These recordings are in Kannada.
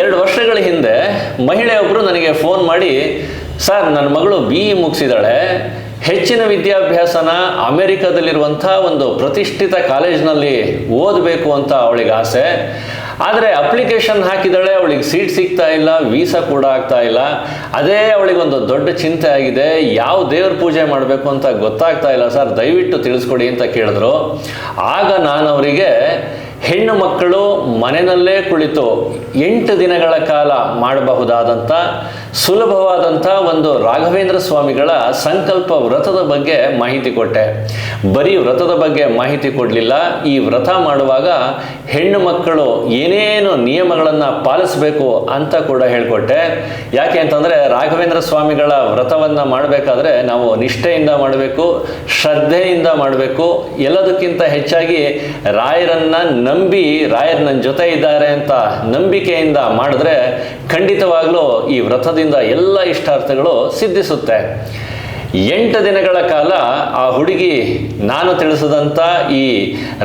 ಎರಡು ವರ್ಷಗಳ ಹಿಂದೆ ಮಹಿಳೆಯೊಬ್ಬರು ನನಗೆ ಫೋನ್ ಮಾಡಿ, ಸರ್ ನನ್ನ ಮಗಳು ಬಿ ಇ ಮುಗಿಸಿದಾಳೆ. ಹೆಚ್ಚಿನ ವಿದ್ಯಾಭ್ಯಾಸನ ಅಮೆರಿಕದಲ್ಲಿರುವಂಥ ಒಂದು ಪ್ರತಿಷ್ಠಿತ ಕಾಲೇಜ್ನಲ್ಲಿ ಓದಬೇಕು ಅಂತ ಅವಳಿಗೆ ಆಸೆ. ಆದರೆ ಅಪ್ಲಿಕೇಶನ್ ಹಾಕಿದಾಳೆ, ಅವಳಿಗೆ ಸೀಟ್ ಸಿಗ್ತಾ ಇಲ್ಲ, ವೀಸಾ ಕೂಡ ಆಗ್ತಾ ಇಲ್ಲ. ಅದೇ ಅವಳಿಗೊಂದು ದೊಡ್ಡ ಚಿಂತೆ ಆಗಿದೆ. ಯಾವ ದೇವ್ರ ಪೂಜೆ ಮಾಡಬೇಕು ಅಂತ ಗೊತ್ತಾಗ್ತಾ ಇಲ್ಲ. ಸರ್, ದಯವಿಟ್ಟು ತಿಳಿಸ್ಕೊಡಿ ಅಂತ ಕೇಳಿದ್ರು. ಆಗ ನಾನು ಅವರಿಗೆ ಹೆಣ್ಣು ಮಕ್ಕಳು ಮನೆಯಲ್ಲೇ ಕುಳಿತು ಎಂಟು ದಿನಗಳ ಕಾಲ ಮಾಡಬಹುದಾದಂಥ ಸುಲಭವಾದಂಥ ಒಂದು ರಾಘವೇಂದ್ರ ಸ್ವಾಮಿಗಳ ಸಂಕಲ್ಪ ವ್ರತದ ಬಗ್ಗೆ ಮಾಹಿತಿ ಕೊಟ್ಟೆ. ಬರೀ ವ್ರತದ ಬಗ್ಗೆ ಮಾಹಿತಿ ಕೊಡಲಿಲ್ಲ. ಈ ವ್ರತ ಮಾಡುವಾಗ ಹೆಣ್ಣು ಮಕ್ಕಳು ಏನೇನು ನಿಯಮಗಳನ್ನು ಪಾಲಿಸಬೇಕು ಅಂತ ಕೂಡ ಹೇಳಿಕೊಟ್ಟೆ. ಯಾಕೆ ಅಂತಂದರೆ ರಾಘವೇಂದ್ರ ಸ್ವಾಮಿಗಳ ವ್ರತವನ್ನು ಮಾಡಬೇಕಾದ್ರೆ ನಾವು ನಿಷ್ಠೆಯಿಂದ ಮಾಡಬೇಕು, ಶ್ರದ್ಧೆಯಿಂದ ಮಾಡಬೇಕು. ಎಲ್ಲದಕ್ಕಿಂತ ಹೆಚ್ಚಾಗಿ ರಾಯರನ್ನ ನಂಬಿ ರಾಯರ್ ನನ್ನ ಜೊತೆ ಇದ್ದಾರೆ ಅಂತ ನಂಬಿಕೆಯಿಂದ ಮಾಡಿದ್ರೆ ಖಂಡಿತವಾಗ್ಲೂ ಈ ವ್ರತದಿಂದ ಎಲ್ಲ ಇಷ್ಟಾರ್ಥಗಳು ಸಿದ್ಧಿಸುತ್ತೆ. ಎಂಟು ದಿನಗಳ ಕಾಲ ಆ ಹುಡುಗಿ ನಾನು ತಿಳಿಸಿದಂಥ ಈ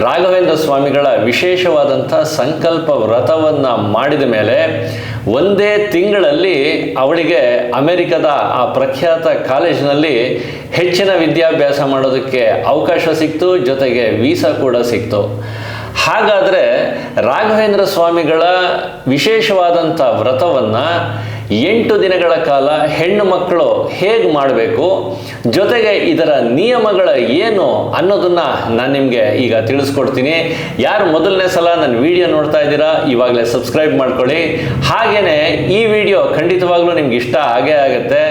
ರಾಘವೇಂದ್ರ ಸ್ವಾಮಿಗಳ ವಿಶೇಷವಾದಂಥ ಸಂಕಲ್ಪ ವ್ರತವನ್ನು ಮಾಡಿದ ಮೇಲೆ ಒಂದೇ ತಿಂಗಳಲ್ಲಿ ಅವಳಿಗೆ ಅಮೆರಿಕದ ಆ ಪ್ರಖ್ಯಾತ ಕಾಲೇಜಿನಲ್ಲಿ ಹೆಚ್ಚಿನ ವಿದ್ಯಾಭ್ಯಾಸ ಮಾಡೋದಕ್ಕೆ ಅವಕಾಶ ಸಿಕ್ತು, ಜೊತೆಗೆ ವೀಸಾ ಕೂಡ ಸಿಕ್ತು. ಹಾಗಾದರೆ ರಾಘವೇಂದ್ರ ಸ್ವಾಮಿಗಳ ವಿಶೇಷವಾದಂಥ ವ್ರತವನ್ನು ಎಂಟು ದಿನಗಳ ಕಾಲ ಹೆಣ್ಣು ಮಕ್ಕಳು ಹೇಗೆ ಮಾಡಬೇಕು, ಜೊತೆಗೆ ಇದರ ನಿಯಮಗಳ ಏನು ಅನ್ನೋದನ್ನು ನಾನು ನಿಮಗೆ ಈಗ ತಿಳಿಸ್ಕೊಡ್ತೀನಿ. ಯಾರು ಮೊದಲನೇ ಸಲ ನನ್ನ ವಿಡಿಯೋ ನೋಡ್ತಾ ಇದ್ದೀರಾ, ಇವಾಗಲೇ ಸಬ್ಸ್ಕ್ರೈಬ್ ಮಾಡ್ಕೊಳ್ಳಿ. ಹಾಗೆಯೇ ಈ ವಿಡಿಯೋ ಖಂಡಿತವಾಗ್ಲೂ ನಿಮ್ಗೆ ಇಷ್ಟ ಆಗೇ ಆಗುತ್ತೆ.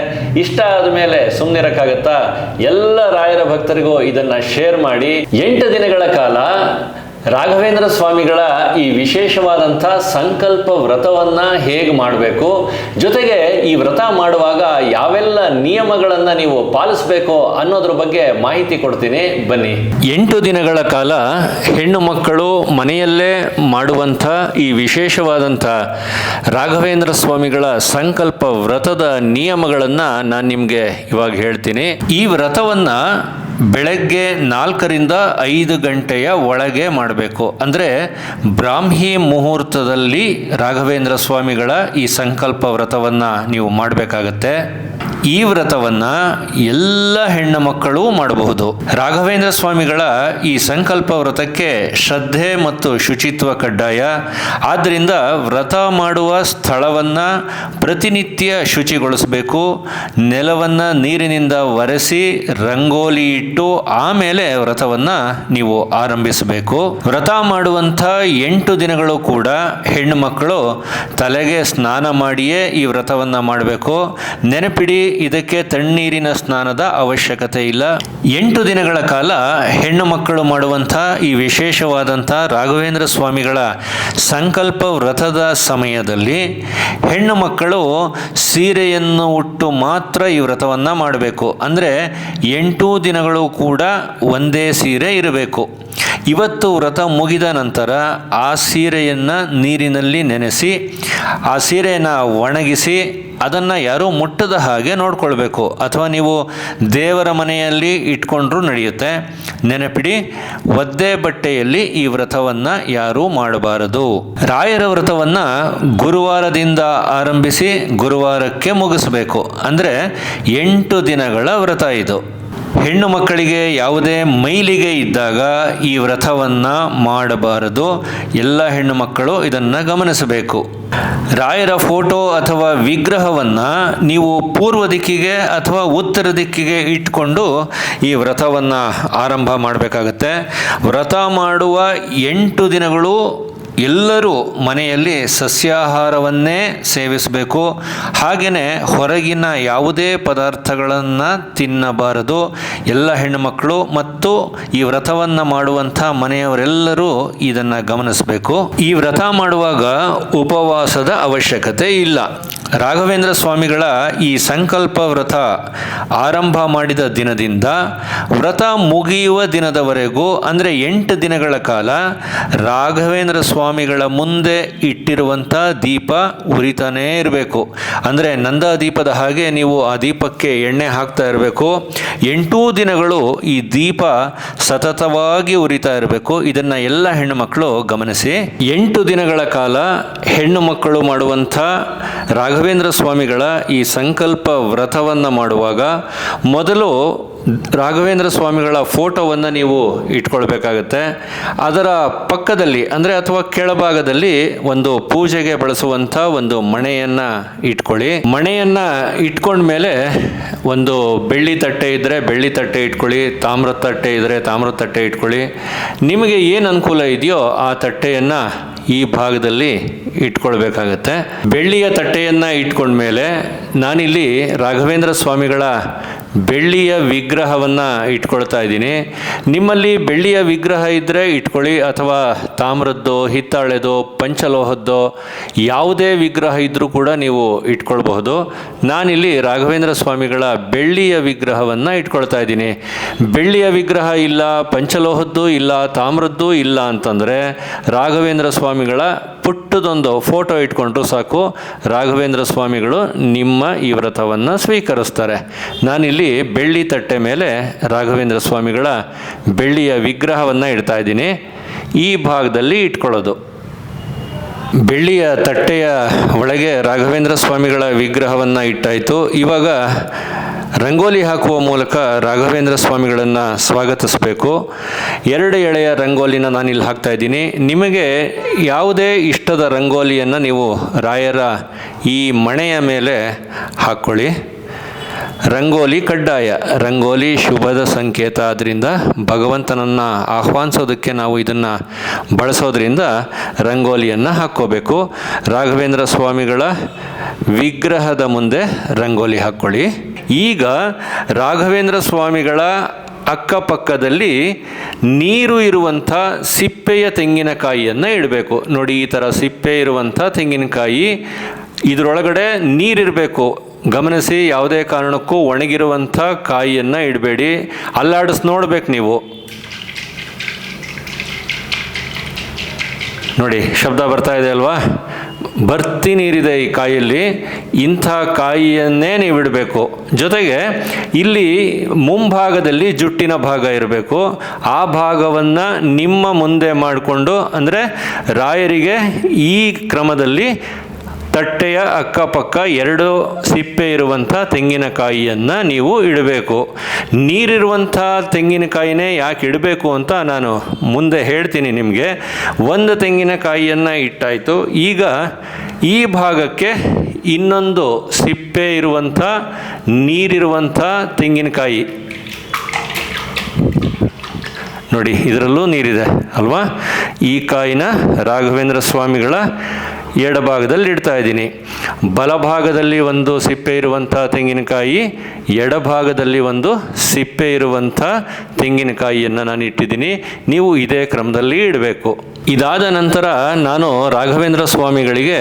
ಇಷ್ಟ ಆದ ಮೇಲೆ ಸುಮ್ಮನಿರಕ್ಕಾಗತ್ತಾ ಎಲ್ಲ ರಾಯರ ಭಕ್ತರಿಗೂ ಇದನ್ನು ಶೇರ್ ಮಾಡಿ. ಎಂಟು ದಿನಗಳ ಕಾಲ ರಾಘವೇಂದ್ರ ಸ್ವಾಮಿಗಳ ಈ ವಿಶೇಷವಾದಂಥ ಸಂಕಲ್ಪ ವ್ರತವನ್ನ ಹೇಗೆ ಮಾಡಬೇಕು? ಜೊತೆಗೆ ಈ ವ್ರತ ಮಾಡುವಾಗ ಯಾವೆಲ್ಲ ನಿಯಮಗಳನ್ನು ನೀವು ಪಾಲಿಸಬೇಕು ಅನ್ನೋದ್ರ ಬಗ್ಗೆ ಮಾಹಿತಿ ಕೊಡ್ತೀನಿ. ಬನ್ನಿ. ಎಂಟು ದಿನಗಳ ಕಾಲ ಹೆಣ್ಣು ಮಕ್ಕಳು ಮನೆಯಲ್ಲೇ ಮಾಡುವಂಥ ಈ ವಿಶೇಷವಾದಂಥ ರಾಘವೇಂದ್ರ ಸ್ವಾಮಿಗಳ ಸಂಕಲ್ಪ ವ್ರತದ ನಿಯಮಗಳನ್ನು ನಾನು ನಿಮಗೆ ಇವಾಗ ಹೇಳ್ತೀನಿ. ಈ ವ್ರತವನ್ನ ಬೆಳಗ್ಗೆ ನಾಲ್ಕರಿಂದ ಐದು ಗಂಟೆಯ ಒಳಗೆ ಮಾಡಬೇಕು. ಅಂದರೆ ಬ್ರಾಹ್ಮಿ ಮುಹೂರ್ತದಲ್ಲಿ ರಾಘವೇಂದ್ರ ಸ್ವಾಮಿಗಳ ಈ ಸಂಕಲ್ಪ ವ್ರತವನ್ನು ನೀವು ಮಾಡಬೇಕಾಗತ್ತೆ. ಈ ವ್ರತವನ್ನು ಎಲ್ಲ ಹೆಣ್ಣು ಮಕ್ಕಳು ಮಾಡಬಹುದು. ರಾಘವೇಂದ್ರ ಸ್ವಾಮಿಗಳ ಈ ಸಂಕಲ್ಪ ವ್ರತಕ್ಕೆ ಶ್ರದ್ಧೆ ಮತ್ತು ಶುಚಿತ್ವ ಕಡ್ಡಾಯ. ಆದ್ದರಿಂದ ವ್ರತ ಮಾಡುವ ಸ್ಥಳವನ್ನು ಪ್ರತಿನಿತ್ಯ ಶುಚಿಗೊಳಿಸಬೇಕು. ನೆಲವನ್ನು ನೀರಿನಿಂದ ಒರೆಸಿ ರಂಗೋಲಿ ಇಟ್ಟು ಆಮೇಲೆ ವ್ರತವನ್ನು ನೀವು ಆರಂಭಿಸಬೇಕು. ವ್ರತ ಮಾಡುವಂಥ ಎಂಟು ದಿನಗಳು ಕೂಡ ಹೆಣ್ಣು ಮಕ್ಕಳು ತಲೆಗೆ ಸ್ನಾನ ಮಾಡಿಯೇ ಈ ವ್ರತವನ್ನು ಮಾಡಬೇಕು. ನೆನಪಿಡಿ ಇದಕ್ಕೆ ತಣ್ಣೀರಿನ ಸ್ನಾನದ ಅವಶ್ಯಕತೆ ಇಲ್ಲ. ಎಂಟು ದಿನಗಳ ಕಾಲ ಹೆಣ್ಣು ಮಕ್ಕಳು ಮಾಡುವಂಥ ಈ ವಿಶೇಷವಾದಂಥ ರಾಘವೇಂದ್ರ ಸ್ವಾಮಿಗಳ ಸಂಕಲ್ಪ ವ್ರತದ ಸಮಯದಲ್ಲಿ ಹೆಣ್ಣು ಮಕ್ಕಳು ಸೀರೆಯನ್ನು ಉಟ್ಟು ಮಾತ್ರ ಈ ವ್ರತವನ್ನು ಮಾಡಬೇಕು. ಅಂದರೆ ಎಂಟು ದಿನಗಳು ಕೂಡ ಒಂದೇ ಸೀರೆ ಇರಬೇಕು. ಇವತ್ತು ವ್ರತ ಮುಗಿದ ನಂತರ ಆ ಸೀರೆಯನ್ನು ನೀರಿನಲ್ಲಿ ನೆನೆಸಿ, ಆ ಸೀರೆಯನ್ನು ಒಣಗಿಸಿ, ಅದನ್ನು ಯಾರೂ ಮುಟ್ಟದ ಹಾಗೆ ನೋಡ್ಕೊಳ್ಬೇಕು. ಅಥವಾ ನೀವು ದೇವರ ಮನೆಯಲ್ಲಿ ಇಟ್ಕೊಂಡ್ರೂ ನಡೆಯುತ್ತೆ. ನೆನಪಿಡಿ, ಒದ್ದೆ ಬಟ್ಟೆಯಲ್ಲಿ ಈ ವ್ರತವನ್ನು ಯಾರೂ ಮಾಡಬಾರದು. ರಾಯರ ವ್ರತವನ್ನು ಗುರುವಾರದಿಂದ ಆರಂಭಿಸಿ ಗುರುವಾರಕ್ಕೆ ಮುಗಿಸಬೇಕು. ಅಂದರೆ ಎಂಟು ದಿನಗಳ ವ್ರತ ಇದು. ಹೆಣ್ಣು ಮಕ್ಕಳಿಗೆ ಯಾವುದೇ ಮೈಲಿಗೆ ಇದ್ದಾಗ ಈ ವ್ರತವನ್ನು ಮಾಡಬಾರದು. ಎಲ್ಲ ಹೆಣ್ಣು ಮಕ್ಕಳು ಇದನ್ನು ಗಮನಿಸಬೇಕು. ರಾಯರ ಫೋಟೋ ಅಥವಾ ವಿಗ್ರಹವನ್ನು ನೀವು ಪೂರ್ವ ದಿಕ್ಕಿಗೆ ಅಥವಾ ಉತ್ತರ ದಿಕ್ಕಿಗೆ ಇಟ್ಕೊಂಡು ಈ ವ್ರತವನ್ನು ಆರಂಭ ಮಾಡಬೇಕಾಗತ್ತೆ. ವ್ರತ ಮಾಡುವ ಎಂಟು ದಿನಗಳು ಎಲ್ಲರೂ ಮನೆಯಲ್ಲಿ ಸಸ್ಯಾಹಾರವನ್ನೇ ಸೇವಿಸಬೇಕು. ಹಾಗೆಯೇ ಹೊರಗಿನ ಯಾವುದೇ ಪದಾರ್ಥಗಳನ್ನು ತಿನ್ನಬಾರದು. ಎಲ್ಲ ಹೆಣ್ಣುಮಕ್ಕಳು ಮತ್ತು ಈ ವ್ರತವನ್ನು ಮಾಡುವಂಥ ಮನೆಯವರೆಲ್ಲರೂ ಇದನ್ನು ಗಮನಿಸಬೇಕು. ಈ ವ್ರತ ಮಾಡುವಾಗ ಉಪವಾಸದ ಅವಶ್ಯಕತೆ ಇಲ್ಲ. ರಾಘವೇಂದ್ರ ಸ್ವಾಮಿಗಳ ಈ ಸಂಕಲ್ಪ ವ್ರತ ಆರಂಭ ಮಾಡಿದ ದಿನದಿಂದ ವ್ರತ ಮುಗಿಯುವ ದಿನದವರೆಗೂ, ಅಂದರೆ ಎಂಟು ದಿನಗಳ ಕಾಲ, ರಾಘವೇಂದ್ರ ಸ್ವಾಮಿಗಳ ಮುಂದೆ ಇಟ್ಟಿರುವಂಥ ದೀಪ ಉರಿತಾನೇ ಇರಬೇಕು. ಅಂದರೆ ನಂದ ದೀಪದ ಹಾಗೆ ನೀವು ಆ ದೀಪಕ್ಕೆ ಎಣ್ಣೆ ಹಾಕ್ತಾ ಇರಬೇಕು. ಎಂಟೂ ದಿನಗಳು ಈ ದೀಪ ಸತತವಾಗಿ ಉರಿತಾ ಇರಬೇಕು. ಇದನ್ನು ಎಲ್ಲ ಹೆಣ್ಣುಮಕ್ಕಳು ಗಮನಿಸಿ. ಎಂಟು ದಿನಗಳ ಕಾಲ ಹೆಣ್ಣು ಮಕ್ಕಳು ಮಾಡುವಂಥ ಸ್ವಾಮಿಗಳ ಈ ಸಂಕಲ್ಪ ವ್ರತವನ್ನು ಮಾಡುವಾಗ ಮೊದಲು ರಾಘವೇಂದ್ರ ಸ್ವಾಮಿಗಳ ಫೋಟೋವನ್ನು ನೀವು ಇಟ್ಕೊಳ್ಬೇಕಾಗತ್ತೆ. ಅದರ ಪಕ್ಕದಲ್ಲಿ, ಅಂದರೆ ಅಥವಾ ಕೆಳಭಾಗದಲ್ಲಿ ಒಂದು ಪೂಜೆಗೆ ಬಳಸುವಂಥ ಒಂದು ಮಣೆಯನ್ನು ಇಟ್ಕೊಳ್ಳಿ. ಮಣೆಯನ್ನು ಇಟ್ಕೊಂಡ್ಮೇಲೆ ಒಂದು ಬೆಳ್ಳಿ ತಟ್ಟೆ ಇದ್ದರೆ ಬೆಳ್ಳಿ ತಟ್ಟೆ ಇಟ್ಕೊಳ್ಳಿ, ತಾಮ್ರ ತಟ್ಟೆ ಇದ್ದರೆ ತಾಮ್ರದ ತಟ್ಟೆ ಇಟ್ಕೊಳ್ಳಿ. ನಿಮಗೆ ಏನು ಅನುಕೂಲ ಇದೆಯೋ ಆ ತಟ್ಟೆಯನ್ನು ಈ ಭಾಗದಲ್ಲಿ ಇಟ್ಕೊಳ್ಬೇಕಾಗತ್ತೆ. ಬೆಳ್ಳಿಯ ತಟ್ಟೆಯನ್ನು ಇಟ್ಕೊಂಡ್ಮೇಲೆ ನಾನಿಲ್ಲಿ ರಾಘವೇಂದ್ರ ಸ್ವಾಮಿಗಳ ಬೆಳ್ಳಿಯ ವಿಗ್ರಹವನ್ನು ಇಟ್ಕೊಳ್ತಾ ಇದ್ದೀನಿ. ನಿಮ್ಮಲ್ಲಿ ಬೆಳ್ಳಿಯ ವಿಗ್ರಹ ಇದ್ದರೆ ಇಟ್ಕೊಳ್ಳಿ, ಅಥವಾ ತಾಮ್ರದ್ದೋ, ಹಿತ್ತಾಳೆದೋ, ಪಂಚಲೋಹದ್ದು, ಯಾವುದೇ ವಿಗ್ರಹ ಇದ್ದರೂ ಕೂಡ ನೀವು ಇಟ್ಕೊಳ್ಬಹುದು. ನಾನಿಲ್ಲಿ ರಾಘವೇಂದ್ರ ಸ್ವಾಮಿಗಳ ಬೆಳ್ಳಿಯ ವಿಗ್ರಹವನ್ನು ಇಟ್ಕೊಳ್ತಾ ಇದ್ದೀನಿ. ಬೆಳ್ಳಿಯ ವಿಗ್ರಹ ಇಲ್ಲ, ಪಂಚಲೋಹದ್ದು ಇಲ್ಲ, ತಾಮ್ರದ್ದು ಇಲ್ಲ ಅಂತಂದರೆ ರಾಘವೇಂದ್ರ ಸ್ವಾಮಿಗಳ ಪುಟ್ಟದೊಂದು ಫೋಟೋ ಇಟ್ಕೊಂಡ್ರು ಸಾಕು. ರಾಘವೇಂದ್ರ ಸ್ವಾಮಿಗಳು ನಿಮ್ಮ ಈ ವ್ರತವನ್ನು ಸ್ವೀಕರಿಸ್ತಾರೆ. ನಾನಿಲ್ಲಿ ಬೆಳ್ಳಿ ತಟ್ಟೆ ಮೇಲೆ ರಾಘವೇಂದ್ರ ಸ್ವಾಮಿಗಳ ಬೆಳ್ಳಿಯ ವಿಗ್ರಹವನ್ನು ಇಡ್ತಾ ಇದ್ದೀನಿ. ಈ ಭಾಗದಲ್ಲಿ ಇಟ್ಕೊಳ್ಳೋದು. ಬೆಳ್ಳಿಯ ತಟ್ಟೆಯ ಒಳಗೆ ರಾಘವೇಂದ್ರ ಸ್ವಾಮಿಗಳ ವಿಗ್ರಹವನ್ನು ಇಟ್ಟಾಯಿತು. ಇವಾಗ ರಂಗೋಲಿ ಹಾಕುವ ಮೂಲಕ ರಾಘವೇಂದ್ರ ಸ್ವಾಮಿಗಳನ್ನು ಸ್ವಾಗತಿಸಬೇಕು. ಎರಡು ಎಳೆಯ ರಂಗೋಲಿನ ನಾನಿಲ್ಲಿ ಹಾಕ್ತಾ ಇದ್ದೀನಿ. ನಿಮಗೆ ಯಾವುದೇ ಇಷ್ಟದ ರಂಗೋಲಿಯನ್ನು ನೀವು ರಾಯರ ಈ ಮಣೆಯ ಮೇಲೆ ಹಾಕ್ಕೊಳ್ಳಿ. ರಂಗೋಲಿ ಕಡ್ಡಾಯ. ರಂಗೋಲಿ ಶುಭದ ಸಂಕೇತ ಆದ್ದರಿಂದ ಭಗವಂತನನ್ನು ಆಹ್ವಾನಿಸೋದಕ್ಕೆ ನಾವು ಇದನ್ನು ಬಳಸೋದ್ರಿಂದ ರಂಗೋಲಿಯನ್ನು ಹಾಕ್ಕೋಬೇಕು. ರಾಘವೇಂದ್ರ ಸ್ವಾಮಿಗಳ ವಿಗ್ರಹದ ಮುಂದೆ ರಂಗೋಲಿ ಹಾಕ್ಕೊಳ್ಳಿ. ಈಗ ರಾಘವೇಂದ್ರ ಸ್ವಾಮಿಗಳ ಅಕ್ಕಪಕ್ಕದಲ್ಲಿ ನೀರು ಇರುವಂಥ ಸಿಪ್ಪೆಯ ತೆಂಗಿನಕಾಯಿಯನ್ನು ಇಡಬೇಕು. ನೋಡಿ ಈ ಥರ ಸಿಪ್ಪೆ ಇರುವಂಥ ತೆಂಗಿನಕಾಯಿ, ಇದರೊಳಗಡೆ ನೀರಿರಬೇಕು. ಗಮನಿಸಿ, ಯಾವುದೇ ಕಾರಣಕ್ಕೂ ಒಣಗಿರುವಂಥ ಕಾಯಿಯನ್ನು ಇಡಬೇಡಿ. ಅಲ್ಲಾಡಿಸ್ ನೋಡ್ಬೇಕು ನೀವು. ನೋಡಿ, ಶಬ್ದ ಬರ್ತಾ ಇದೆ ಅಲ್ವಾ? ಬರ್ತಿ ನೀರಿದೆ ಈ ಕಾಯಿಯಲ್ಲಿ ಇಂಥ ಕಾಯಿಯನ್ನೇ ನೀವು ಇಡಬೇಕು. ಜೊತೆಗೆ, ಇಲ್ಲಿ ಮುಂಭಾಗದಲ್ಲಿ ಜುಟ್ಟಿನ ಭಾಗ ಇರಬೇಕು. ಆ ಭಾಗವನ್ನು ನಿಮ್ಮ ಮುಂದೆ ಮಾಡಿಕೊಂಡು, ಅಂದರೆ ರಾಯರಿಗೆ ಈ ಕ್ರಮದಲ್ಲಿ ತಟ್ಟೆಯ ಅಕ್ಕಪಕ್ಕ ಎರಡು ಸಿಪ್ಪೆ ಇರುವಂಥ ತೆಂಗಿನಕಾಯಿಯನ್ನು ನೀವು ಇಡಬೇಕು. ನೀರಿರುವಂಥ ತೆಂಗಿನಕಾಯಿನೇ ಯಾಕೆ ಇಡಬೇಕು ಅಂತ ನಾನು ಮುಂದೆ ಹೇಳ್ತೀನಿ ನಿಮಗೆ. ಒಂದು ತೆಂಗಿನಕಾಯಿಯನ್ನು ಇಟ್ಟಾಯಿತು. ಈಗ ಈ ಭಾಗಕ್ಕೆ ಇನ್ನೊಂದು ಸಿಪ್ಪೆ ಇರುವಂಥ ನೀರಿರುವಂಥ ತೆಂಗಿನಕಾಯಿ. ನೋಡಿ, ಇದರಲ್ಲೂ ನೀರಿದೆ ಅಲ್ವಾ? ಈ ಕಾಯಿನ ರಾಘವೇಂದ್ರ ಸ್ವಾಮಿಗಳ ಎಡಭಾಗದಲ್ಲಿ ಇಡ್ತಾ ಇದ್ದೀನಿ. ಬಲಭಾಗದಲ್ಲಿ ಒಂದು ಸಿಪ್ಪೆ ಇರುವಂಥ ತೆಂಗಿನಕಾಯಿ, ಎಡಭಾಗದಲ್ಲಿ ಒಂದು ಸಿಪ್ಪೆ ಇರುವಂಥ ತೆಂಗಿನಕಾಯಿಯನ್ನು ನಾನು ಇಟ್ಟಿದ್ದೀನಿ. ನೀವು ಇದೇ ಕ್ರಮದಲ್ಲಿ ಇಡಬೇಕು. ಇದಾದ ನಂತರ ನಾನು ರಾಘವೇಂದ್ರ ಸ್ವಾಮಿಗಳಿಗೆ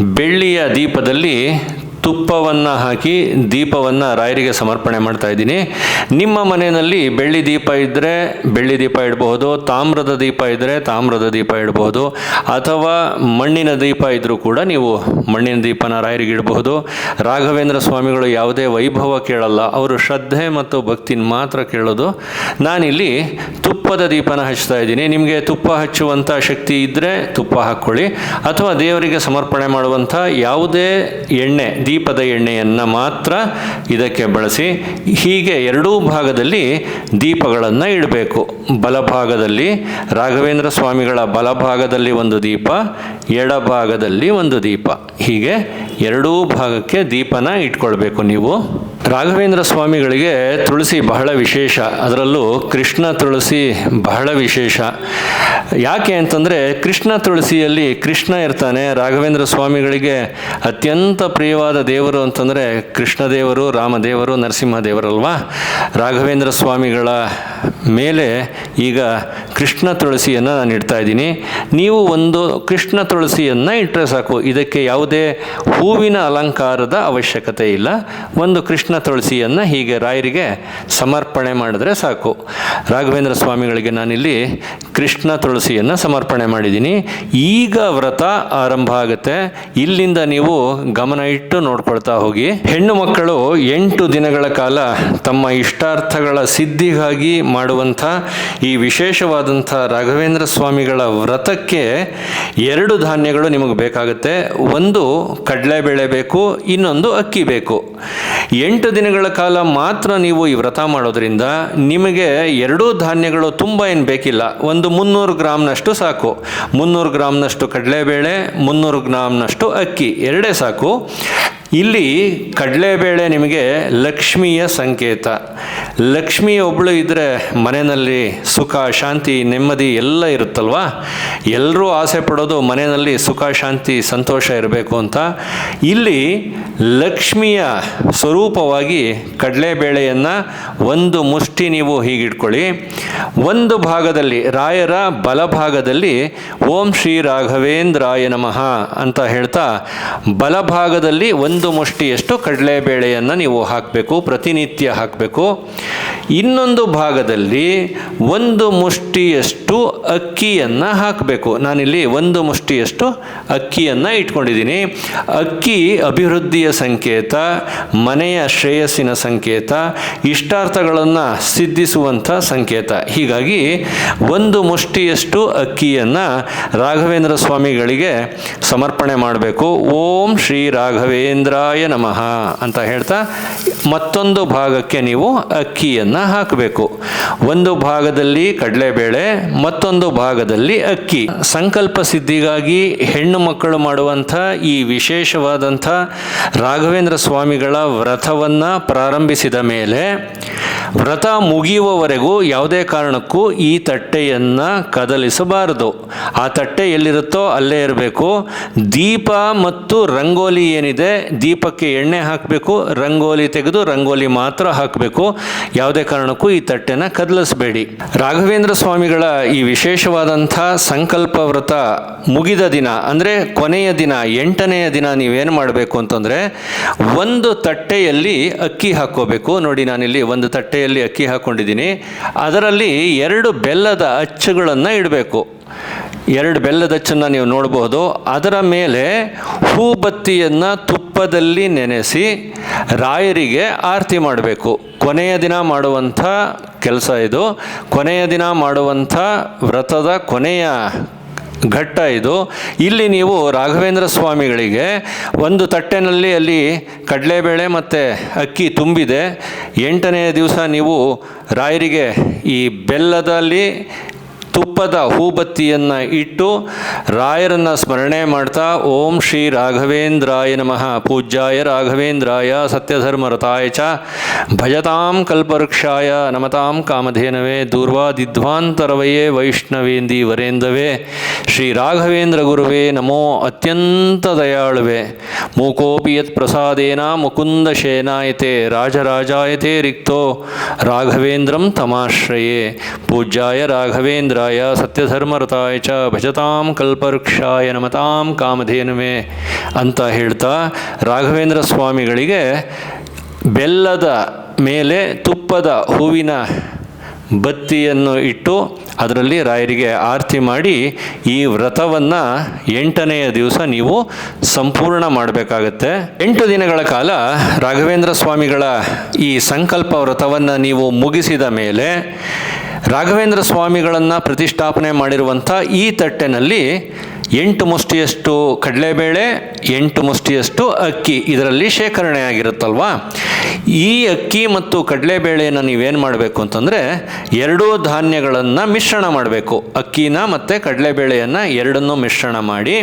ಬೆಳ್ಳಿಯ ದೀಪದಲ್ಲಿ ತುಪ್ಪವನ್ನು ಹಾಕಿ ದೀಪವನ್ನು ರಾಯರಿಗೆ ಸಮರ್ಪಣೆ ಮಾಡ್ತಾ ಇದ್ದೀನಿ. ನಿಮ್ಮ ಮನೆಯಲ್ಲಿ ಬೆಳ್ಳಿ ದೀಪ ಇದ್ದರೆ ಬೆಳ್ಳಿ ದೀಪ ಇಡಬಹುದು, ತಾಮ್ರದ ದೀಪ ಇದ್ದರೆ ತಾಮ್ರದ ದೀಪ ಇಡಬಹುದು, ಅಥವಾ ಮಣ್ಣಿನ ದೀಪ ಇದ್ದರೂ ಕೂಡ ನೀವು ಮಣ್ಣಿನ ದೀಪನ ರಾಯರಿಗೆ ಇಡಬಹುದು. ರಾಘವೇಂದ್ರ ಸ್ವಾಮಿಗಳು ಯಾವುದೇ ವೈಭವ ಕೇಳಲ್ಲ, ಅವರು ಶ್ರದ್ಧೆ ಮತ್ತು ಭಕ್ತಿನ ಮಾತ್ರ ಕೇಳೋದು. ನಾನಿಲ್ಲಿ ತುಪ್ಪದ ದೀಪನ ಹಚ್ತಾ ಇದ್ದೀನಿ. ನಿಮಗೆ ತುಪ್ಪ ಹಚ್ಚುವಂಥ ಶಕ್ತಿ ಇದ್ದರೆ ತುಪ್ಪ ಹಾಕ್ಕೊಳ್ಳಿ, ಅಥವಾ ದೇವರಿಗೆ ಸಮರ್ಪಣೆ ಮಾಡುವಂಥ ಯಾವುದೇ ಎಣ್ಣೆ ದೀಪದ ಎಣ್ಣೆಯನ್ನು ಮಾತ್ರ ಇದಕ್ಕೆ ಬಳಸಿ ಹೀಗೆ ಎರಡೂ ಭಾಗದಲ್ಲಿ ದೀಪಗಳನ್ನು ಇಡಬೇಕು. ಬಲಭಾಗದಲ್ಲಿ ರಾಘವೇಂದ್ರ ಸ್ವಾಮಿಗಳ ಬಲಭಾಗದಲ್ಲಿ ಒಂದು ದೀಪ, ಎಡಭಾಗದಲ್ಲಿ ಒಂದು ದೀಪ. ಹೀಗೆ ಎರಡೂ ಭಾಗಕ್ಕೆ ದೀಪನ ಇಟ್ಕೊಳ್ಬೇಕು ನೀವು. ರಾಘವೇಂದ್ರ ಸ್ವಾಮಿಗಳಿಗೆ ತುಳಸಿ ಬಹಳ ವಿಶೇಷ. ಅದರಲ್ಲೂ ಕೃಷ್ಣ ತುಳಸಿ ಬಹಳ ವಿಶೇಷ. ಯಾಕೆ ಅಂತಂದರೆ ಕೃಷ್ಣ ತುಳಸಿಯಲ್ಲಿ ಕೃಷ್ಣ ಇರ್ತಾನೆ. ರಾಘವೇಂದ್ರ ಸ್ವಾಮಿಗಳಿಗೆ ಅತ್ಯಂತ ಪ್ರಿಯವಾದ ದೇವರು ಅಂತಂದರೆ ಕೃಷ್ಣದೇವರು, ರಾಮದೇವರು, ನರಸಿಂಹದೇವರಲ್ವಾ? ರಾಘವೇಂದ್ರ ಸ್ವಾಮಿಗಳ ಮೇಲೆ ಈಗ ಕೃಷ್ಣ ತುಳಸಿಯನ್ನು ನಾನು ಇಡ್ತಾ ಇದ್ದೀನಿ. ನೀವು ಒಂದು ಕೃಷ್ಣ ತುಳಸಿಯನ್ನು ಇಟ್ಟರೆ ಸಾಕು. ಇದಕ್ಕೆ ಯಾವುದೇ ಹೂವಿನ ಅಲಂಕಾರದ ಅವಶ್ಯಕತೆ ಇಲ್ಲ. ಒಂದು ಕೃಷ್ಣ ತುಳಸಿಯನ್ನು ಹೀಗೆ ರಾಯರಿಗೆ ಸಮರ್ಪಣೆ ಮಾಡಿದ್ರೆ ಸಾಕು. ರಾಘವೇಂದ್ರ ಸ್ವಾಮಿಗಳಿಗೆ ನಾನಿಲ್ಲಿ ಕೃಷ್ಣ ತುಳಸಿಯನ್ನು ಸಮರ್ಪಣೆ ಮಾಡಿದ್ದೀನಿ. ಈಗ ವ್ರತ ಆರಂಭ ಆಗುತ್ತೆ. ಇಲ್ಲಿಂದ ನೀವು ಗಮನ ಇಟ್ಟು ನೋಡ್ಕೊಳ್ತಾ ಹೋಗಿ. ಹೆಣ್ಣು ಮಕ್ಕಳು ಎಂಟು ದಿನಗಳ ಕಾಲ ತಮ್ಮ ಇಷ್ಟಾರ್ಥಗಳ ಸಿದ್ಧಿಗಾಗಿ ಮಾಡುವಂಥ ಈ ವಿಶೇಷವಾದಂಥ ರಾಘವೇಂದ್ರ ಸ್ವಾಮಿಗಳ ವ್ರತಕ್ಕೆ ಎರಡು ಧಾನ್ಯಗಳು ನಿಮಗೆ ಬೇಕಾಗುತ್ತೆ. ಒಂದು ಕಡಲೆಬೇಳೆ ಬೇಕು, ಇನ್ನೊಂದು ಅಕ್ಕಿ ಬೇಕು. ಎಂಟು ದಿನಗಳ ಕಾಲ ಮಾತ್ರ ನೀವು ಈ ವ್ರತ ಮಾಡೋದ್ರಿಂದ ನಿಮಗೆ ಎರಡೂ ಧಾನ್ಯಗಳು ತುಂಬ ಏನು ಬೇಕಿಲ್ಲ. ಒಂದು ಮುನ್ನೂರು ಗ್ರಾಮ್ನಷ್ಟು ಸಾಕು. ಮುನ್ನೂರು ಗ್ರಾಮ್ನಷ್ಟು ಕಡಲೆಬೇಳೆ ಮುನ್ನೂರು ಗ್ರಾಮ್ನಷ್ಟು ಅಕ್ಕಿ, ಎರಡೇ ಸಾಕು. ಇಲ್ಲಿ ಕಡಲೆಬೇಳೆ ನಿಮಗೆ ಲಕ್ಷ್ಮಿಯ ಸಂಕೇತ. ಲಕ್ಷ್ಮಿ ಒಬ್ಬಳು ಇದ್ದರೆ ಮನೆಯಲ್ಲಿ ಸುಖ ಶಾಂತಿ ನೆಮ್ಮದಿ ಎಲ್ಲ ಇರುತ್ತಲ್ವಾ? ಎಲ್ಲರೂ ಆಸೆ ಪಡೋದು ಮನೆಯಲ್ಲಿ ಸುಖ, ಶಾಂತಿ, ಸಂತೋಷ ಇರಬೇಕು ಅಂತ. ಇಲ್ಲಿ ಲಕ್ಷ್ಮಿಯ ಸ್ವರೂಪವಾಗಿ ಕಡಲೆಬೇಳೆಯನ್ನು ಒಂದು ಮುಷ್ಟಿ ನೀವು ಹೀಗಿಟ್ಕೊಳ್ಳಿ. ಒಂದು ಭಾಗದಲ್ಲಿ, ರಾಯರ ಬಲಭಾಗದಲ್ಲಿ, ಓಂ ಶ್ರೀ ರಾಘವೇಂದ್ರಾಯ ನಮಃ ಅಂತ ಹೇಳ್ತಾ, ಬಲಭಾಗದಲ್ಲಿ ಒಂದು ಮುಷ್ಟಿಯಷ್ಟು ಕಡಲೆಬೇಳೆಯನ್ನು ನೀವು ಹಾಕಬೇಕು, ಪ್ರತಿನಿತ್ಯ ಹಾಕಬೇಕು. ಇನ್ನೊಂದು ಭಾಗದಲ್ಲಿ ಒಂದು ಮುಷ್ಟಿಯಷ್ಟು ಅಕ್ಕಿಯನ್ನು ಹಾಕಬೇಕು. ನಾನಿಲ್ಲಿ ಒಂದು ಮುಷ್ಟಿಯಷ್ಟು ಅಕ್ಕಿಯನ್ನು ಇಟ್ಕೊಂಡಿದ್ದೀನಿ. ಅಕ್ಕಿ ಅಭಿವೃದ್ಧಿಯ ಸಂಕೇತ, ಮನೆಯ ಶ್ರೇಯಸ್ಸಿನ ಸಂಕೇತ, ಇಷ್ಟಾರ್ಥಗಳನ್ನು ಸಿದ್ಧಿಸುವಂಥ ಸಂಕೇತ. ಹೀಗಾಗಿ ಒಂದು ಮುಷ್ಟಿಯಷ್ಟು ಅಕ್ಕಿಯನ್ನು ರಾಘವೇಂದ್ರ ಸ್ವಾಮಿಗಳಿಗೆ ಸಮರ್ಪಣೆ ಮಾಡಬೇಕು. ಓಂ ಶ್ರೀ ರಾಘವೇಂದ್ರಾಯ ನಮಃ ಅಂತ ಹೇಳ್ತಾ ಮತ್ತೊಂದು ಭಾಗಕ್ಕೆ ನೀವು ಅಕ್ಕಿಯನ್ನು ಹಾಕಬೇಕು. ಒಂದು ಭಾಗದಲ್ಲಿ ಕಡಲೆಬೇಳೆ, ಮತ್ತೊಂದು ಭಾಗದಲ್ಲಿ ಅಕ್ಕಿ. ಸಂಕಲ್ಪ ಸಿದ್ಧಿಗಾಗಿ ಹೆಣ್ಣು ಮಕ್ಕಳು ಮಾಡುವಂಥ ಈ ವಿಶೇಷವಾದಂಥ ರಾಘವೇಂದ್ರ ಸ್ವಾಮಿಗಳ ವ್ರತವನ್ನು ಪ್ರಾರಂಭಿಸಿದ ಮೇಲೆ ವ್ರತ ಮುಗಿಯುವವರೆಗೂ ಯಾವುದೇ ಕಾರಣಕ್ಕೂ ಈ ತಟ್ಟೆಯನ್ನು ಕದಲಿಸಬಾರದು. ಆ ತಟ್ಟೆ ಎಲ್ಲಿರುತ್ತೋ ಅಲ್ಲೇ ಇರಬೇಕು. ದೀಪ ಮತ್ತು ರಂಗೋಲಿ ಏನಿದೆ, ದೀಪಕ್ಕೆ ಎಣ್ಣೆ ಹಾಕಬೇಕು, ರಂಗೋಲಿ ತೆಗೆದು ರಂಗೋಲಿ ಮಾತ್ರ ಹಾಕಬೇಕು. ಯಾವುದೇ ಕಾರಣಕ್ಕೂ ಈ ತಟ್ಟೆನ ಕದಲಿಸಬೇಡಿ. ರಾಘವೇಂದ್ರ ಸ್ವಾಮಿಗಳ ಈ ವಿಶೇಷವಾದಂಥ ಸಂಕಲ್ಪ ವ್ರತ ಮುಗಿದ ದಿನ, ಅಂದರೆ ಕೊನೆಯ ದಿನ, ಎಂಟನೆಯ ದಿನ ನೀವೇನು ಮಾಡಬೇಕು ಅಂತಂದರೆ ಒಂದು ತಟ್ಟೆಯಲ್ಲಿ ಅಕ್ಕಿ ಹಾಕ್ಕೋಬೇಕು. ನೋಡಿ, ನಾನಿಲ್ಲಿ ಒಂದು ತಟ್ಟೆಯಲ್ಲಿ ಅಕ್ಕಿ ಹಾಕ್ಕೊಂಡಿದ್ದೀನಿ. ಅದರಲ್ಲಿ ಎರಡು ಬೆಲ್ಲದ ಅಚ್ಚುಗಳನ್ನು ಇಡಬೇಕು. ಎರಡು ಬೆಲ್ಲದ ಅಚ್ಚನ್ನು ನೀವು ನೋಡಬಹುದು ಅದರ ಮೇಲೆ ಹೂಬತ್ತಿಯನ್ನು ತುಪ್ಪದಲ್ಲಿ ನೆನೆಸಿ ರಾಯರಿಗೆ ಆರತಿ ಮಾಡಬೇಕು. ಕೊನೆಯ ದಿನ ಮಾಡುವಂಥ ಕೆಲಸ ಇದು. ಕೊನೆಯ ದಿನ ಮಾಡುವಂಥ ವ್ರತದ ಕೊನೆಯ ಘಟ್ಟ ಇದು. ಇಲ್ಲಿ ನೀವು ರಾಘವೇಂದ್ರ ಸ್ವಾಮಿಗಳಿಗೆ ಒಂದು ತಟ್ಟೆನಲ್ಲಿ ಅಲ್ಲಿ ಕಡಲೆಬೇಳೆ ಮತ್ತು ಅಕ್ಕಿ ತುಂಬಿದೆ. ಎಂಟನೆಯ ದಿವಸ ನೀವು ರಾಯರಿಗೆ ಈ ಬೆಲ್ಲದಲ್ಲಿ ತುಪ್ಪದ ಹೂಬತ್ತಿಯನ್ನು ಇಟ್ಟು ರಾಯರನ್ನು ಸ್ಮರಣೆ ಮಾಡ್ತಾ ಓಂ ಶ್ರೀ ರಾಘವೇಂದ್ರಾಯ ನಮಃ. ಪೂಜ್ಯಾಯ ರಾಘವೇಂದ್ರಾಯ ಸತ್ಯಧರ್ಮರತಾಯ ಚ ಭಜತಾಂ ಕಲ್ಪವೃಕ್ಷಾಯ ನಮತಾಂ ಕಾಮಧೇನವೇ ದೂರ್ವಾದಿಧ್ವಾಂತರವಯೇ ವೈಷ್ಣವೇಂದಿ ವರೇಂದವೇ ಶ್ರೀ ರಾಘವೇಂದ್ರ ಗುರುವೇ ನಮೋ ಅತ್ಯಂತ ದಯಾಳುವೆ. ಮೂಕೋಪಿ ಯತ್ ಪ್ರಸಾದೇನ ಮುಕುಂದ ಶೇನಾಯತೆ ರಾಜರಾಜಾಯತೆ ರಿಕ್ತೋ. ರಾಘವೇಂದ್ರಂ ತಮಾಶ್ರಯೇ. ಪೂಜ್ಯಾಯ ರಾಘವೇಂದ್ರಾಯ ಸಿದ್ಧಾಯ ಸತ್ಯಧರ್ಮರತಾಯ ಚ ಭಜತಾಂ ಕಲ್ಪವೃಕ್ಷಾಯ ನಮತಾಂ ಕಾಮಧೇನುವೆ ಅಂತ ಹೇಳ್ತಾ ರಾಘವೇಂದ್ರ ಸ್ವಾಮಿಗಳಿಗೆ ಬೆಲ್ಲದ ಮೇಲೆ ತುಪ್ಪದ ಹೂವಿನ ಬತ್ತಿಯನ್ನು ಇಟ್ಟು ಅದರಲ್ಲಿ ರಾಯರಿಗೆ ಆರತಿ ಮಾಡಿ ಈ ವ್ರತವನ್ನು ಎಂಟನೆಯ ದಿವಸ ನೀವು ಸಂಪೂರ್ಣ ಮಾಡಬೇಕಾಗತ್ತೆ. ಎಂಟು ದಿನಗಳ ಕಾಲ ರಾಘವೇಂದ್ರ ಸ್ವಾಮಿಗಳ ಈ ಸಂಕಲ್ಪ ವ್ರತವನ್ನು ನೀವು ಮುಗಿಸಿದ ಮೇಲೆ ರಾಘವೇಂದ್ರ ಸ್ವಾಮಿಗಳನ್ನು ಪ್ರತಿಷ್ಠಾಪನೆ ಮಾಡಿರುವಂಥ ಈ ತಟ್ಟೆನಲ್ಲಿ ಎಂಟು ಮುಷ್ಟಿಯಷ್ಟು ಕಡಲೆಬೇಳೆ, ಎಂಟು ಮುಷ್ಟಿಯಷ್ಟು ಅಕ್ಕಿ. ಇದರಲ್ಲಿ ಶೇಖರಣೆ ಆಗಿರುತ್ತಲ್ವಾ? ಈ ಅಕ್ಕಿ ಮತ್ತು ಕಡಲೆಬೇಳೆಯನ್ನು ನೀವೇನು ಮಾಡಬೇಕು ಅಂತಂದರೆ ಎರಡೂ ಧಾನ್ಯಗಳನ್ನು ಮಿಶ್ರಣ ಮಾಡಬೇಕು. ಅಕ್ಕಿನ ಮತ್ತು ಕಡಲೆಬೇಳೆಯನ್ನು ಎರಡನ್ನೂ ಮಿಶ್ರಣ ಮಾಡಿ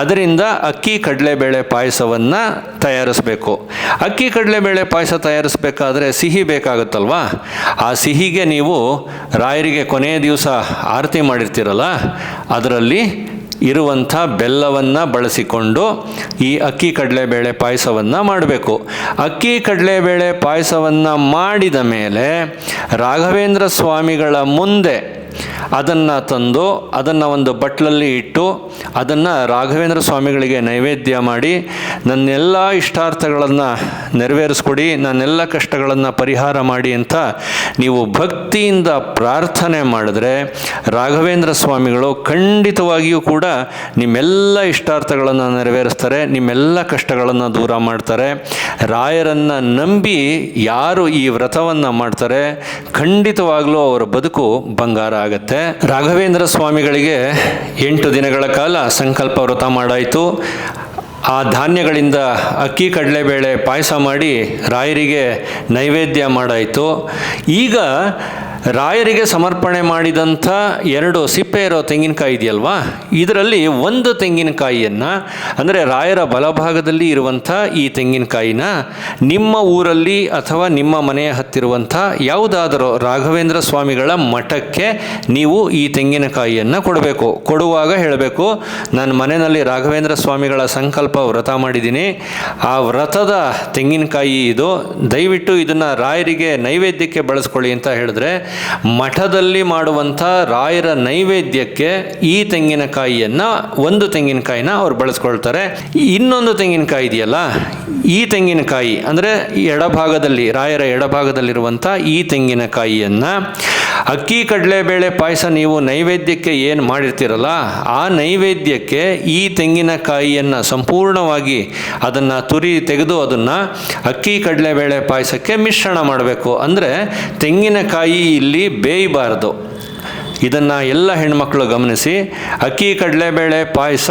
ಅದರಿಂದ ಅಕ್ಕಿ ಕಡಲೆಬೇಳೆ ಪಾಯಸವನ್ನು ತಯಾರಿಸಬೇಕು. ಅಕ್ಕಿ ಕಡಲೆಬೇಳೆ ಪಾಯಸ ತಯಾರಿಸಬೇಕಾದ್ರೆ ಸಿಹಿ ಬೇಕಾಗುತ್ತಲ್ವಾ? ಆ ಸಿಹಿಗೆ ನೀವು ರಾಯರಿಗೆ ಕೊನೆಯ ದಿವಸ ಆರತಿ ಮಾಡಿರ್ತೀರಲ್ಲ, ಅದರಲ್ಲಿ ಇರುವಂಥ ಬೆಲ್ಲವನ್ನು ಬಳಸಿಕೊಂಡು ಈ ಅಕ್ಕಿ ಕಡಲೆಬೇಳೆ ಪಾಯಸವನ್ನು ಮಾಡಬೇಕು. ಅಕ್ಕಿ ಕಡಲೆಬೇಳೆ ಪಾಯಸವನ್ನು ಮಾಡಿದ ಮೇಲೆ ರಾಘವೇಂದ್ರ ಸ್ವಾಮಿಗಳ ಮುಂದೆ ಅದನ್ನು ತಂದು ಅದನ್ನು ಒಂದು ಬಟ್ಲಲ್ಲಿ ಇಟ್ಟು ಅದನ್ನು ರಾಘವೇಂದ್ರ ಸ್ವಾಮಿಗಳಿಗೆ ನೈವೇದ್ಯ ಮಾಡಿ ನನ್ನೆಲ್ಲ ಇಷ್ಟಾರ್ಥಗಳನ್ನು ನೆರವೇರಿಸ್ಕೊಡಿ, ನನ್ನೆಲ್ಲ ಕಷ್ಟಗಳನ್ನು ಪರಿಹಾರ ಮಾಡಿ ಅಂತ ನೀವು ಭಕ್ತಿಯಿಂದ ಪ್ರಾರ್ಥನೆ ಮಾಡಿದ್ರೆ ರಾಘವೇಂದ್ರ ಸ್ವಾಮಿಗಳು ಖಂಡಿತವಾಗಿಯೂ ಕೂಡ ನಿಮ್ಮೆಲ್ಲ ಇಷ್ಟಾರ್ಥಗಳನ್ನು ನೆರವೇರಿಸ್ತಾರೆ, ನಿಮ್ಮೆಲ್ಲ ಕಷ್ಟಗಳನ್ನು ದೂರ ಮಾಡ್ತಾರೆ. ರಾಯರನ್ನು ನಂಬಿ ಯಾರು ಈ ವ್ರತವನ್ನು ಮಾಡ್ತಾರೆ ಖಂಡಿತವಾಗಲೂ ಅವರ ಬದುಕು ಬಂಗಾರ ಆಗತ್ತೆ. ರಾಘವೇಂದ್ರ ಸ್ವಾಮಿಗಳಿಗೆ ಎಂಟು ದಿನಗಳ ಕಾಲ ಸಂಕಲ್ಪ ವ್ರತ ಮಾಡಾಯಿತು. ಆ ಧಾನ್ಯಗಳಿಂದ ಅಕ್ಕಿ, ಕಡಲೆಬೇಳೆ ಪಾಯಸ ಮಾಡಿ ರಾಯರಿಗೆ ನೈವೇದ್ಯ ಮಾಡಾಯಿತು. ಈಗ ರಾಯರಿಗೆ ಸಮರ್ಪಣೆ ಮಾಡಿದಂಥ ಎರಡು ಸಿಪ್ಪೆ ಇರೋ ತೆಂಗಿನಕಾಯಿ ಇದೆಯಲ್ವಾ? ಇದರಲ್ಲಿ ಒಂದು ತೆಂಗಿನಕಾಯಿಯನ್ನು, ಅಂದರೆ ರಾಯರ ಬಲಭಾಗದಲ್ಲಿ ಇರುವಂಥ ಈ ತೆಂಗಿನಕಾಯಿನ ನಿಮ್ಮ ಊರಲ್ಲಿ ಅಥವಾ ನಿಮ್ಮ ಮನೆಯ ಹತ್ತಿರುವಂಥ ಯಾವುದಾದರೂ ರಾಘವೇಂದ್ರ ಸ್ವಾಮಿಗಳ ಮಠಕ್ಕೆ ನೀವು ಈ ತೆಂಗಿನಕಾಯಿಯನ್ನು ಕೊಡಬೇಕು. ಕೊಡುವಾಗ ಹೇಳಬೇಕು, ನನ್ನ ಮನೆಯಲ್ಲಿ ರಾಘವೇಂದ್ರ ಸ್ವಾಮಿಗಳ ಸಂಕಲ್ಪ ವ್ರತ ಮಾಡಿದ್ದೀನಿ. ಆ ವ್ರತದ ತೆಂಗಿನಕಾಯಿ ಇದು. ದಯವಿಟ್ಟು ಇದನ್ನು ರಾಯರಿಗೆ ನೈವೇದ್ಯಕ್ಕೆ ಬಳಸ್ಕೊಳ್ಳಿ ಅಂತ ಹೇಳಿದ್ರೆ ಮಠದಲ್ಲಿ ಮಾಡುವಂಥ ರಾಯರ ನೈವೇದ್ಯಕ್ಕೆ ಈ ತೆಂಗಿನಕಾಯಿಯನ್ನು, ಒಂದು ತೆಂಗಿನಕಾಯಿನ ಅವ್ರು ಬಳಸ್ಕೊಳ್ತಾರೆ. ಇನ್ನೊಂದು ತೆಂಗಿನಕಾಯಿ ಇದೆಯಲ್ಲ, ಈ ತೆಂಗಿನಕಾಯಿ, ಅಂದರೆ ಎಡಭಾಗದಲ್ಲಿ, ರಾಯರ ಎಡಭಾಗದಲ್ಲಿರುವಂಥ ಈ ತೆಂಗಿನಕಾಯಿಯನ್ನು, ಅಕ್ಕಿ, ಕಡಲೆಬೇಳೆ, ಪಾಯಸ ನೀವು ನೈವೇದ್ಯಕ್ಕೆ ಏನು ಮಾಡಿರ್ತೀರಲ್ಲ, ಆ ನೈವೇದ್ಯಕ್ಕೆ ಈ ತೆಂಗಿನಕಾಯಿಯನ್ನು ಸಂಪೂರ್ಣವಾಗಿ ಅದನ್ನು ತುರಿ ತೆಗೆದು ಅದನ್ನು ಅಕ್ಕಿ, ಕಡಲೆಬೇಳೆ, ಪಾಯಸಕ್ಕೆ ಮಿಶ್ರಣ ಮಾಡಬೇಕು. ಅಂದರೆ ತೆಂಗಿನಕಾಯಿ ಇಲ್ಲಿ ಬೇಯಬಾರ್ದು. ಇದನ್ನು ಎಲ್ಲ ಹೆಣ್ಮಕ್ಳು ಗಮನಿಸಿ ಅಕ್ಕಿ ಕಡಲೆಬೇಳೆ ಪಾಯಸ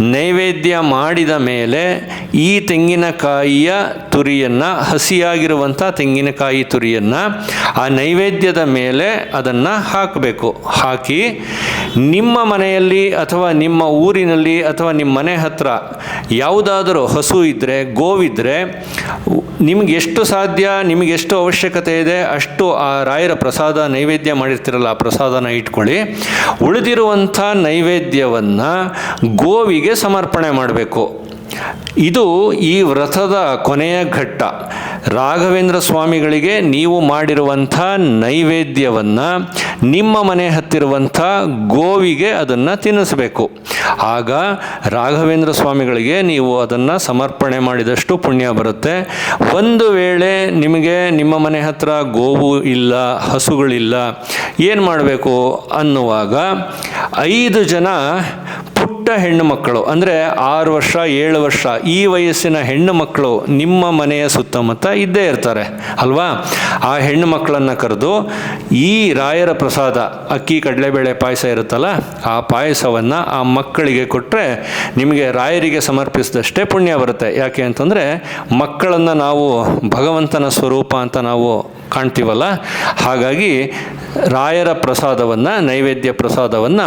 ನೈವೇದ್ಯ ಮಾಡಿದ ಮೇಲೆ ಈ ತೆಂಗಿನಕಾಯಿಯ ತುರಿಯನ್ನು ಹಸಿಯಾಗಿರುವಂಥ ತೆಂಗಿನಕಾಯಿ ತುರಿಯನ್ನು ಆ ನೈವೇದ್ಯದ ಮೇಲೆ ಅದನ್ನು ಹಾಕಬೇಕು. ಹಾಕಿ ನಿಮ್ಮ ಮನೆಯಲ್ಲಿ ಅಥವಾ ನಿಮ್ಮ ಊರಿನಲ್ಲಿ ಅಥವಾ ನಿಮ್ಮ ಮನೆ ಹತ್ರ ಯಾವುದಾದರೂ ಹಸು ಇದ್ದರೆ ಗೋವಿದ್ದರೆ ನಿಮ್ಗೆ ಎಷ್ಟು ಸಾಧ್ಯ, ನಿಮಗೆ ಎಷ್ಟು ಅವಶ್ಯಕತೆ ಇದೆ, ಅಷ್ಟು ಆ ರಾಯರ ಪ್ರಸಾದ, ನೈವೇದ್ಯ ಮಾಡಿರ್ತಿರಲ್ಲ, ಆ ಪ್ರಸಾದನ ಇಟ್ಕೊಳ್ಳಿ. ಉಳಿದಿರುವಂಥ ನೈವೇದ್ಯವನ್ನು ಗೋವಿಗೆ ಸಮರ್ಪಣೆ ಮಾಡಬೇಕು. ಇದು ಈ ವ್ರತದ ಕೊನೆಯ ಘಟ್ಟ. ರಾಘವೇಂದ್ರ ಸ್ವಾಮಿಗಳಿಗೆ ನೀವು ಮಾಡಿರುವಂಥ ನೈವೇದ್ಯವನ್ನು ನಿಮ್ಮ ಮನೆ ಹತ್ತಿರುವಂಥ ಗೋವಿಗೆ ಅದನ್ನು ತಿನ್ನಿಸಬೇಕು. ಆಗ ರಾಘವೇಂದ್ರ ಸ್ವಾಮಿಗಳಿಗೆ ನೀವು ಅದನ್ನು ಸಮರ್ಪಣೆ ಮಾಡಿದಷ್ಟು ಪುಣ್ಯ ಬರುತ್ತೆ. ಒಂದು ವೇಳೆ ನಿಮಗೆ ನಿಮ್ಮ ಮನೆ ಹತ್ರ ಗೋವು ಇಲ್ಲ, ಹಸುಗಳಿಲ್ಲ, ಏನು ಮಾಡಬೇಕು ಅನ್ನುವಾಗ ಐದು ಜನ ಪುಟ್ಟ ಹೆಣ್ಣು ಮಕ್ಕಳು, ಅಂದರೆ ಆರು ವರ್ಷ, ಏಳು ವರ್ಷ ಈ ವಯಸ್ಸಿನ ಹೆಣ್ಣು ಮಕ್ಕಳು ನಿಮ್ಮ ಮನೆಯ ಸುತ್ತಮುತ್ತ ಇದ್ದೇ ಇರ್ತಾರೆ, ಅಲ್ವಾ? ಆ ಹೆಣ್ಣು ಮಕ್ಕಳನ್ನು ಕರೆದು ಈ ರಾಯರ ಪ್ರಸಾದ, ಅಕ್ಕಿ, ಕಡಲೆಬೇಳೆ ಪಾಯಸ ಇರುತ್ತಲ್ಲ, ಆ ಪಾಯಸವನ್ನು ಆ ಮಕ್ಕಳಿಗೆ ಕೊಟ್ಟರೆ ನಿಮಗೆ ರಾಯರಿಗೆ ಸಮರ್ಪಿಸಿದಷ್ಟೇ ಪುಣ್ಯ ಬರುತ್ತೆ. ಯಾಕೆ ಅಂತಂದರೆ ಮಕ್ಕಳನ್ನು ನಾವು ಭಗವಂತನ ಸ್ವರೂಪ ಅಂತ ನಾವು ಕಾಣ್ತೀವಲ್ಲ, ಹಾಗಾಗಿ ರಾಯರ ಪ್ರಸಾದವನ್ನು, ನೈವೇದ್ಯ ಪ್ರಸಾದವನ್ನು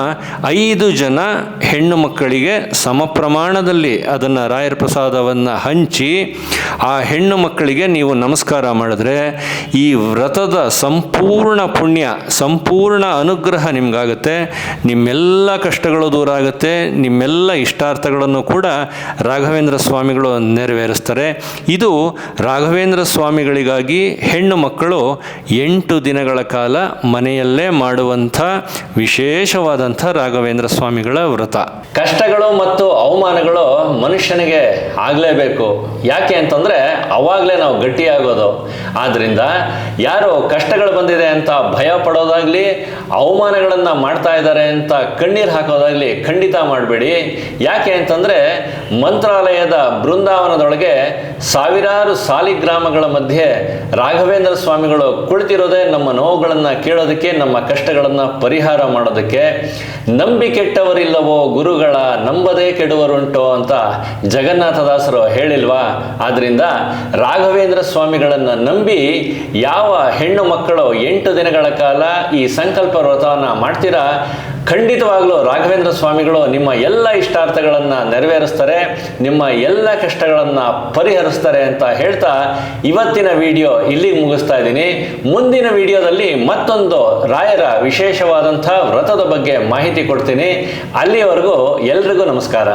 ಐದು ಜನ ಹೆಣ್ಣು ಮಕ್ಕಳಿಗೆ ಸಮ ಪ್ರಮಾಣದಲ್ಲಿ ಅದನ್ನು ರಾಯರ ಪ್ರಸಾದವನ್ನು ಹಂಚಿ, ಆ ಹೆಣ್ಣು ಮಕ್ಕಳಿಗೆ ನೀವು ನಮಸ್ಕಾರ ಮಾಡಿದ್ರೆ ಈ ವ್ರತದ ಸಂಪೂರ್ಣ ಪುಣ್ಯ, ಸಂಪೂರ್ಣ ಅನುಗ್ರಹ ನಿಮಗಾಗುತ್ತೆ. ನಿಮ್ಮೆಲ್ಲ ಕಷ್ಟಗಳು ದೂರ ಆಗುತ್ತೆ. ನಿಮ್ಮೆಲ್ಲ ಇಷ್ಟಾರ್ಥಗಳನ್ನು ಕೂಡ ರಾಘವೇಂದ್ರ ಸ್ವಾಮಿಗಳು ನೆರವೇರಿಸ್ತಾರೆ. ಇದು ರಾಘವೇಂದ್ರ ಸ್ವಾಮಿಗಳಿಗಾಗಿ ಹೆಣ್ಣು ಮಕ್ಕಳು ಎಂಟು ದಿನಗಳ ಕಾಲ ಮನೆಯಲ್ಲೇ ಮಾಡುವಂಥ ವಿಶೇಷವಾದಂಥ ರಾಘವೇಂದ್ರ ಸ್ವಾಮಿಗಳ ವ್ರತ. ಕಷ್ಟಗಳು ಮತ್ತು ಅವಮಾನಗಳು ಮನುಷ್ಯನಿಗೆ ಆಗಲೇಬೇಕು. ಯಾಕೆ ಅಂತಂದರೆ ಅವಾಗಲೇ ನಾವು ಗಟ್ಟಿಯಾಗೋದು. ಆದ್ದರಿಂದ ಯಾರು ಕಷ್ಟಗಳು ಬಂದಿದೆ ಅಂತ ಭಯ ಪಡೋದಾಗಲಿ, ಅವಮಾನಗಳನ್ನು ಮಾಡ್ತಾ ಇದ್ದಾರೆ ಅಂತ ಕಣ್ಣೀರು ಹಾಕೋದಾಗಲಿ ಖಂಡಿತ ಮಾಡಬೇಡಿ. ಯಾಕೆ ಅಂತಂದರೆ ಮಂತ್ರಾಲಯದ ಬೃಂದಾವನದೊಳಗೆ ಸಾವಿರಾರು ಸಾಲಿಗ್ರಾಮಗಳ ಮಧ್ಯೆ ರಾಘವೇಂದ್ರ ಸ್ವಾಮಿಗಳು ಕುಳಿತಿರೋದೇ ನಮ್ಮ ನೋವುಗಳನ್ನು ಕೇಳೋದಕ್ಕೆ ನಮ್ಮ ಕಷ್ಟಗಳನ್ನು ಪರಿಹಾರ ಮಾಡೋದಕ್ಕೆ ನಂಬಿ ಕೆಟ್ಟವರಿಲ್ಲವೋ ಗುರುಗಳ, ನಂಬದೇ ಕೆಡುವರುಂಟು ಅಂತ ಜಗನ್ನಾಥದಾಸರು ಹೇಳಿಲ್ವಾ? ಆದ್ರಿಂದ ರಾಘವೇಂದ್ರ ಸ್ವಾಮಿಗಳನ್ನು ನಂಬಿ ಯಾವ ಹೆಣ್ಣು ಮಕ್ಕಳು ಎಂಟು ದಿನಗಳ ಕಾಲ ಈ ಸಂಕಲ್ಪ ವ್ರತವನ್ನು ಮಾಡ್ತೀರಾ? ಖಂಡಿತವಾಗ್ಲೂ ರಾಘವೇಂದ್ರ ಸ್ವಾಮಿಗಳು ನಿಮ್ಮ ಎಲ್ಲ ಇಷ್ಟಾರ್ಥಗಳನ್ನು ನೆರವೇರಿಸ್ತಾರೆ, ನಿಮ್ಮ ಎಲ್ಲ ಕಷ್ಟಗಳನ್ನು ಪರಿಹರಿಸ್ತಾರೆ ಅಂತ ಹೇಳ್ತಾ ಇವತ್ತಿನ ವಿಡಿಯೋ ಇಲ್ಲಿಗೆ ಮುಗಿಸ್ತಾ ಇದ್ದೀನಿ. ಮುಂದಿನ ವಿಡಿಯೋದಲ್ಲಿ ಮತ್ತೊಂದು ರಾಯರ ವಿಶೇಷವಾದಂಥ ವ್ರತದ ಬಗ್ಗೆ ಮಾಹಿತಿ ಕೊಡ್ತೀನಿ. ಅಲ್ಲಿಯವರೆಗೂ ಎಲ್ರಿಗೂ ನಮಸ್ಕಾರ.